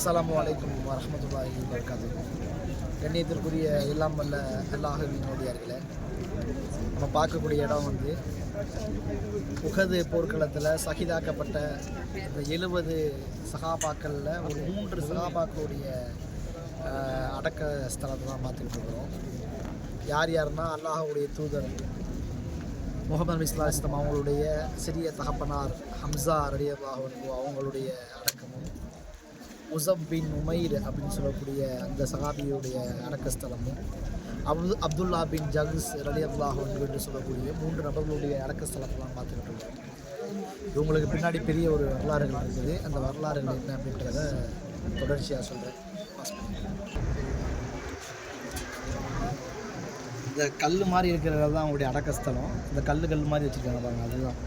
அஸ்லாம் அலைக்கும் வரமத்துல்லாஹி வபரகாத்து கண்ணியத்திற்குரிய எல்லாம் வல்ல அல்லாஹுவின் நோடியார்களே நம்ம பார்க்கக்கூடிய இடம் வந்து உகது போர்க்களத்தில் சகிதாக்கப்பட்ட இந்த எழுபது சகாபாக்களில் ஒரு மூன்று சகாபாக்களுடைய அடக்க ஸ்தலத்தை தான் பார்த்துக்கிட்டு இருக்கிறோம். யார் யாருன்னா அல்லாஹுடைய தூதர் முகமது நபி அவங்களுடைய சிறிய தகப்பனார் ஹம்சா ரலியல்லாஹு அவங்களுடைய அடக்க உசப் பின் உமைர் அப்படின்னு சொல்லக்கூடிய அந்த சஹாபியுடைய அடக்கஸ்தலமும் அப்து அப்துல்லா பின் ஜகுஸ் ரலி அன்ஹு என்று சொல்லக்கூடிய மூன்று நபர்களுடைய அடக்கஸ்தலத்தெல்லாம் பார்த்துக்கிட்டு இருக்கோம் இவங்களுக்கு பின்னாடி பெரிய ஒரு வரலாறுகள் இருக்குது. அந்த வரலாறுகள் என்ன அப்படின்றத தொடர்ச்சியாக சொல்கிறேன் இந்த கல் மாதிரி இருக்கிறது தான் அவங்களுடைய அடக்கஸ்தலம். இந்த கல் கல் மாதிரி வச்சுருக்காங்க பாருங்க அதுதான்.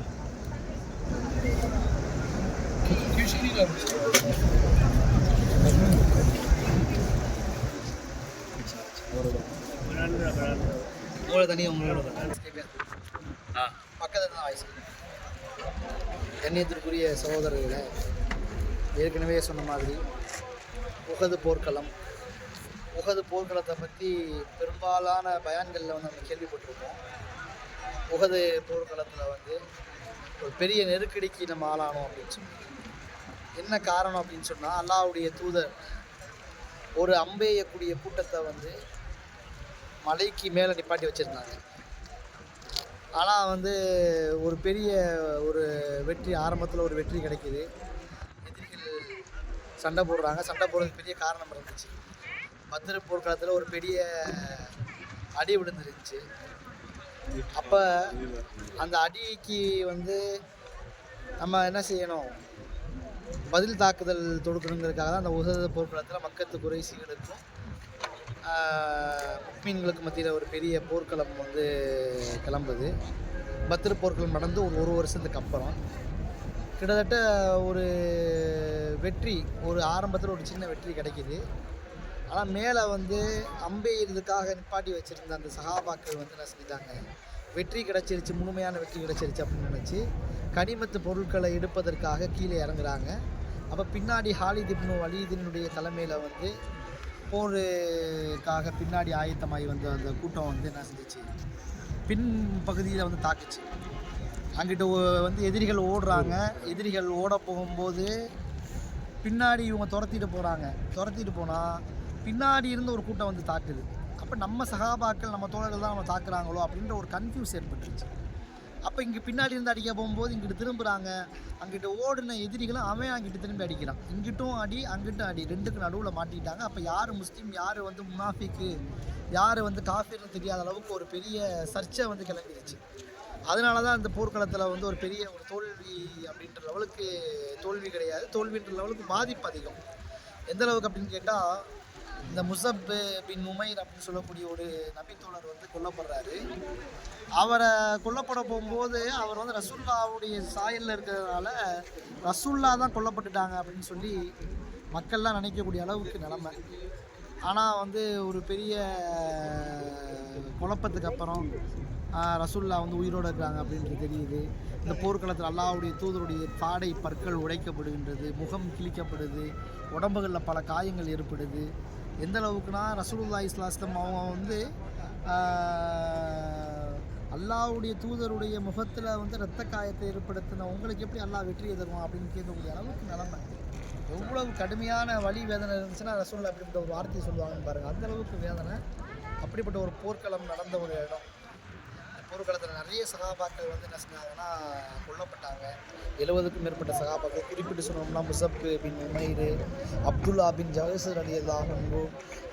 உங்களோட தனி உங்களோட பக்கத்தில் தான் வாய்ஸ் கண்ணியத்திற்குரிய சகோதரர்களே ஏற்கனவே சொன்ன மாதிரி உகது போர்க்களம் உகது போர்க்களத்தை பற்றி பெரும்பாலான பயான்களில் வந்து நம்ம கேள்விப்பட்டிருக்கோம் உகது போர்க்களத்தில் வந்து ஒரு பெரிய நெருக்கடிக்கு நம்ம ஆளானோம் அப்படின்னு சொல்லி என்ன காரணம் அப்படின்னு சொன்னால் அல்லாவுடைய தூதர் ஒரு அம்பெய்யக்கூடிய கூட்டத்தை வந்து மலைக்கு மேலே நிப்பாட்டி வச்சுருந்தாங்க. ஆனால் வந்து ஒரு பெரிய ஒரு வெற்றி ஆரம்பத்தில் ஒரு வெற்றி கிடைக்குது. எதிரிகள் சண்டை போடுறாங்க. சண்டை போடுறதுக்கு பெரிய காரணம் இருந்துச்சு. பத்திர போர்க்காலத்தில் ஒரு பெரிய அடி விழுந்துருந்துச்சு. அப்போ அந்த அடிக்கு வந்து நம்ம என்ன செய்யணும்? பதில் தாக்குதல் தொடுக்கணுங்கிறதுக்காக தான் அந்த உசத போர்க்களத்தில் மக்கத்து குறைசிகளுக்கும் முக்மீன்களுக்கு மத்தியில் ஒரு பெரிய போர்க்களம் வந்து கிளம்புது. பத்திர போர்க்களம் நடந்து ஒரு ஒரு வருஷத்துக்கு அப்புறம். கிட்டத்தட்ட ஒரு வெற்றி ஒரு ஆரம்பத்தில் ஒரு சின்ன வெற்றி கிடைக்கிது. ஆனால் மேலே வந்து அம்பெய்யறதுக்காக நிப்பாட்டி வச்சுருந்த அந்த சகாபாக்கள் வந்து என்ன செஞ்சிட்டாங்க வெற்றி கிடச்சிருச்சு முழுமையான வெற்றி கிடச்சிருச்சு அப்படின்னு நினச்சி கனிமத்து பொருட்களை எடுப்பதற்காக கீழே இறங்குறாங்க. அப்போ பின்னாடி ஹாலித் இப்னு வலீதினுடைய தலைமையில் வந்து போருக்காக பின்னாடி ஆயத்தமாகி வந்த அந்த கூட்டம் வந்து என்ன செஞ்சிச்சு? பின் பகுதியில் வந்து தாக்குச்சு. அங்கிட்ட வந்து எதிரிகள் ஓடுறாங்க. எதிரிகள் ஓட போகும்போது பின்னாடி இவங்க துரத்திட்டு போகிறாங்க துரத்திட்டு போனால் பின்னாடி இருந்து ஒரு கூட்டம் வந்து தாக்குது. அப்போ நம்ம சகாபாக்கள் நம்ம தோழர்கள் தான் நம்ம தாக்குறாங்களோ அப்படின்ற ஒரு கன்ஃபியூஸ் ஏற்பட்டுருச்சு. அப்போ இங்கே பின்னாடி இருந்து அடிக்க போகும்போது இங்கிட்டு திரும்புகிறாங்க அங்கிட்ட ஓடின எதிரிகளும் அவன் அங்கிட்டு திரும்பி அடிக்கிறான். இங்கிட்டும் அடி அங்கிட்டும் அடி. ரெண்டுக்கு நடுவில் மாட்டிக்கிட்டாங்க அப்போ யார் முஸ்லீம் யார் வந்து முனாஃபிக்கு யார் வந்து காஃபிர்னு தெரியாத அளவுக்கு ஒரு பெரிய சர்ச்சை வந்து கிளம்பிடுச்சு அதனால தான் இந்த போர்க்களத்தில் வந்து ஒரு பெரிய ஒரு தோல்வி அப்படின்ற லெவலுக்கு தோல்வி கிடையாது. தோல்வின்ற லெவலுக்கு பாதிப்பு அதிகம். எந்த அளவுக்கு அப்படின்னு கேட்டால் இந்த முசப் பின் உமைர் அப்படின்னு சொல்லக்கூடிய ஒரு நபித்தோழர் வந்து கொல்லப்படுறாரு. அவரை கொல்லப்பட போகும்போது அவர் வந்து ரசுல்லாவுடைய சாயலில் இருக்கிறதுனால ரசுல்லா தான் கொல்லப்பட்டுட்டாங்க அப்படின்னு சொல்லி மக்கள்லாம் நினைக்கக்கூடிய அளவுக்கு நிலமை. ஆனால் வந்து ஒரு பெரிய குழப்பத்துக்கு அப்புறம் ரசுல்லா வந்து உயிரோடு இருக்கிறாங்க அப்படின்றது தெரியுது. இந்த போர்க்களத்தில் அல்லாவுடைய தூதருடைய பாடை பற்கள் உடைக்கப்படுகின்றது முகம் கிழிக்கப்படுது உடம்புகளில் பல காயங்கள் ஏற்படுது. எந்த அளவுக்குனா ரசூலுல்லா இஸ்லாஸ்லம் அவங்க வந்து அல்லாவுடைய அல்லாஹ்வுடைய தூதருடைய முகத்தில் வந்து இரத்த காயத்தை ஏற்படுத்தின உங்களுக்கு எப்படி அல்லாஹ் வெற்றியை தருவான் அப்படின்னு கேட்கக்கூடிய அளவுக்கு நிலமை. எவ்வளவு கடுமையான வழி வேதனை இருந்துச்சுன்னா ரசூல்லா அப்படிப்பட்ட ஒரு வார்த்தையை சொல்லுவாங்கன்னு பாருங்கள் அந்த அளவுக்கு வேதனை அப்படிப்பட்ட ஒரு போர்க்களம் நடந்த ஒரு இடம். போர்க்களத்தில் நிறைய சகாபாக்கள் வந்து என்ன செஞ்சாங்கன்னா கொல்லப்பட்டாங்க. எழுபதுக்கும் மேற்பட்ட சகாபாக்கள் குறிப்பிட்டு சொன்னோம்னா முசப் பின் உமைரு அப்துல்லா பின் ஜவசர் அலி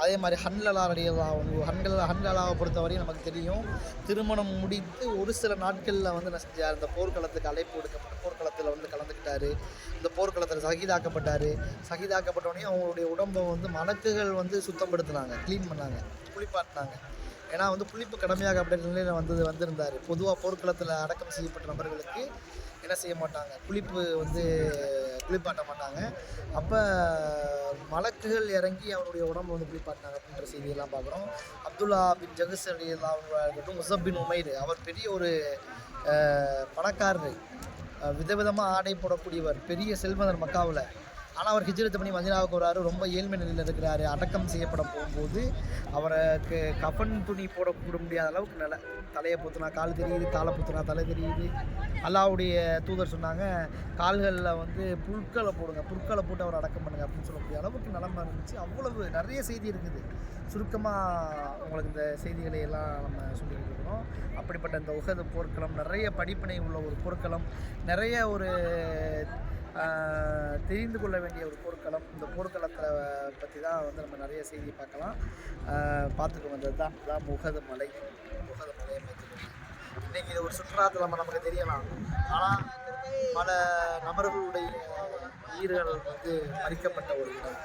அதே மாதிரி ஹன்லலா அலி அல்லாஹு ஹன்லலா ஹன்லலாவை பொறுத்தவரையும் நமக்கு தெரியும். திருமணம் முடித்து ஒரு சில நாட்களில் வந்து என்ன செஞ்சார்? இந்த போர்க்களத்துக்கு அழைப்பு கொடுக்கப்பட்ட போர்க்களத்தில் வந்து கலந்துக்கிட்டார். இந்த போர்க்களத்தில் சகிதாக்கப்பட்டார். சகிதாக்கப்பட்டோடனே அவங்களுடைய உடம்பை வந்து மலக்குகள் வந்து சுத்தப்படுத்தினாங்க க்ளீன் பண்ணாங்க குளிப்பாட்டினாங்க. ஏன்னா வந்து புளிப்பு கடமையாக அப்படின்ற நிலையில் வந்தது வந்திருந்தார். பொதுவாக போர்க்களத்தில் அடக்கம் செய்யப்பட்ட நபர்களுக்கு என்ன செய்ய மாட்டாங்க? குளிப்பு வந்து குளிப்பாட்ட மாட்டாங்க. அப்போ மலக்குகள் இறங்கி அவருடைய உடம்பு வந்து குளிப்பாட்டினாங்க அப்படின்ற செய்தியெல்லாம் பார்க்குறோம். அப்துல்லா பின் ஜகுஸ் அலி இருக்கட்டும் முசப்பின் உமைர் அவர் பெரிய ஒரு பணக்காரர். விதவிதமாக ஆடை போடக்கூடியவர் பெரிய செல்வந்தர் மக்காவில். ஆனால் அவர் ஹிஜ்ரத் பண்ணி மதினாவுக்கு வராரு ரொம்ப ஏழ்மை நிலையில் இருக்கிறாரு. அடக்கம் செய்யப்பட போகும்போது அவருக்கு கஃபன் துணி போடக்கூட முடியாத அளவுக்கு நிலை. தலையை புத்துனா கால் தெரியுது காலை பொத்துனா தலை தெரியுது. அல்லாவுடைய தூதர் சொன்னாங்க கால்களில் வந்து புற்களை போடுங்க புற்களை போட்டு அவர் அடக்கம் பண்ணுங்க அப்படின்னு சொல்லக்கூடிய அளவுக்கு நிலமை இருந்துச்சு. அவ்வளவு நிறைய செய்தி இருக்குது. சுருக்கமாக உங்களுக்கு இந்த செய்திகளை எல்லாம் நம்ம சொல்லிக்கிட்டு இருக்கிறோம் அப்படிப்பட்ட இந்த உகது போர்க்களம் நிறைய படிப்பினை உள்ள ஒரு போர்க்களம் நிறைய ஒரு தெரிந்து கொள்ள வேண்டிய ஒரு போர்க்களம். இந்த போர்க்களத்தை பற்றி தான் வந்து நம்ம நிறைய செய்தி பார்க்கலாம். பார்த்துக்க வந்தது தான் தான் முகத மலை முகத மலையை பார்த்துக்கோங்க இது ஒரு சுற்றுலாத்தலமாக நமக்கு தெரியலாம். ஆனால் பல நபர்களுடைய உயிர்கள் வந்து பறிக்கப்பட்ட ஒரு இடம்